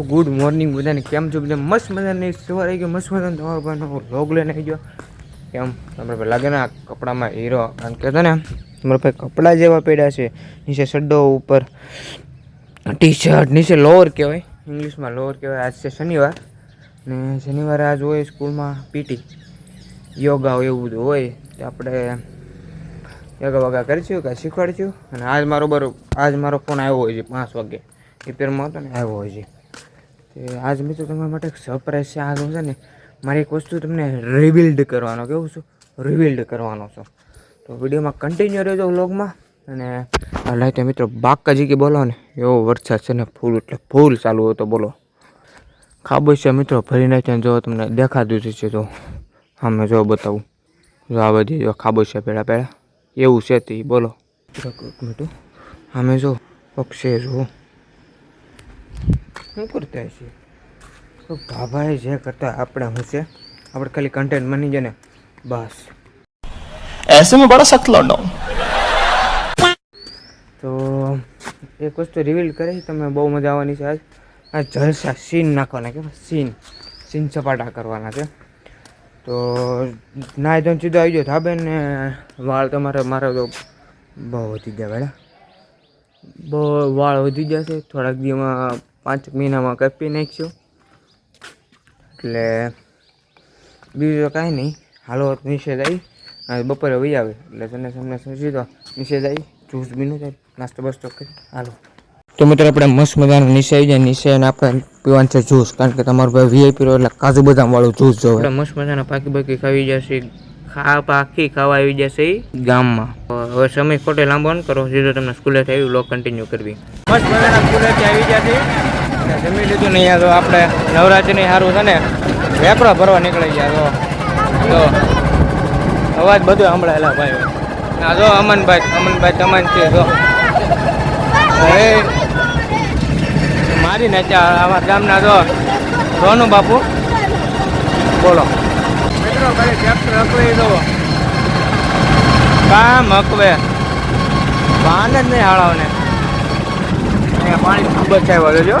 Good morning બધાને. કેમ છો બધા? મસ્ત મજાની. સવારે આવી ગયો. મસ્ત મજાનો તમારો ભાઈનો લોગ લઈને આવી ગયો. કેમ? તમારે ભાઈ લાગે ને આ કપડામાં હીરો. કારણ કે ને, તમારા ભાઈ કપડાં જેવા પડ્યા છે. નીચે સડ્ડો ઉપર ટી શર્ટ નીચે લોઅર કહેવાય. ઇંગ્લિશમાં લોઅર કહેવાય. આજ છે શનિવાર. ને શનિવારે આજ હોય સ્કૂલમાં પીટી યોગા હોય એવું બધું હોય. તો આપણે યોગા વગા કરીશું કાંઈ શીખવાડીશું? અને આજ મારો બરો, આજ મારો ફોન આવ્યો હોય છે પાંચ વાગે. રિપેરમાં હતો ને, આવ્યો હોય છે. આજ મિત્રો તમારા માટે એક સરપ્રાઈઝ છે. આ છે ને મારી એક વસ્તુ તમને રિબિલ્ડ કરવાનો કેવું છું? રિબિલ્ડ કરવાનો છું. તો વિડીયોમાં કન્ટિન્યુ રહેજો વ્લોગમાં. અને લાઈટ મિત્રો બાકાજી કે બોલો ને, એવો વરસાદ છે ને ફૂલ, એટલે ફૂલ ચાલુ હોય તો બોલો. છે મિત્રો, ભરી નાખ્યા જો તમને દેખાતું છે તો. અમે જો બતાવું. જો આ બધી જો ખાબોશ છે પહેલાં પહેલાં એવું છે તે, બોલો. મિનિટ અમે જો પક્ષે જો શું કરતા છે તો ભાભાએ જે કરતા આપણે શું છે આપણે ખાલી કન્ટેન્ટ બની જાય ને બસ ऐसे में बड़ा सख्त लौंडा हूं તો એક વસ્તુ રિવીલ કરી તમે બહુ મજા આવવાની છે આજ આ જલસા સીન નાખવાના કે સીન સીન સપાટા કરવાના છે તો ના ધોઈને સીધો આવી ગયો થાબે ને વાળ તમારે મારે તો બહુ વધી ગયા બેડા બહુ વાળ વધી જશે થોડાક દીમાં પાંચ મહિનામાં કાપી નાખશું એટલે બીજું કાંઈ નહીં. હાલો નીચે જઈ અને બપોરે વહી આવે. એટલે તને તમને સમજી દો. નીચે જઈ જ્યુસ બીનું જાય નાસ્તો બસ્તો કરી. હાલો. તો મિત્રો આપણે મસ્ત મજાનું નીચે આવી જાય. નીચે અને આપણે પીવાનું છે જ્યુસ કારણ કે તમારું ભાઈ વીઆઈપી એટલે કાજુ બદામ વાળું જ્યુસ જોવે. આપણે મસ્ત મજાના પાકી બાકી ખાવી જશે. ખા પાકી ખાવા આવી જશે ગામમાં. હવે સમય ખોટે લાંબો ન કરો. સીધો તમને સ્કૂલેથી આવી લોક કન્ટિન્યુ કરવી. મસ્ત મજાના સ્કૂલેથી આવી જશે. જમી લીધું નહીં યાર તો આપણે નવરાત્રિની સારું છે ને વેપરો ભરવા નીકળી ગયા તો. અવાજ બધું સંભળાયેલા ભાઈ ના જો અમનભાઈ અમનભાઈ તમાન છે જો. હવે મારી નાચ્યા આવા ગામના જો સોનું બાપુ. બોલો. મિત્રો ખાલી ટ્રેક્ટર અકળી દો કામ હકવે. વાન જ નહીં હાળાવને. અહીંયા પાણી ખૂબ જ આવ્યો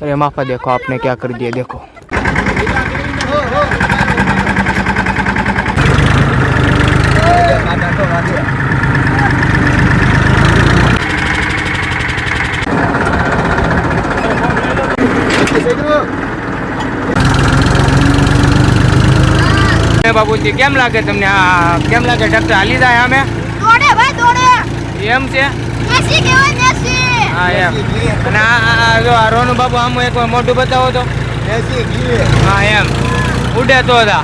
अरे माफा देखो आपने क्या कर दिया देखो એ બાબુજી કેમ લાગે તમને આ કેમ લાગે ડોક્ટર હાલી જાય અમે દોડે ભાઈ દોડે એમ છે મેસી કહેવાય મેસી હા એમ. અને આ જો આ રોનું બાબુ આમ એક મોઢું બતાવો તો. હા એમ. ઉડે તો હતા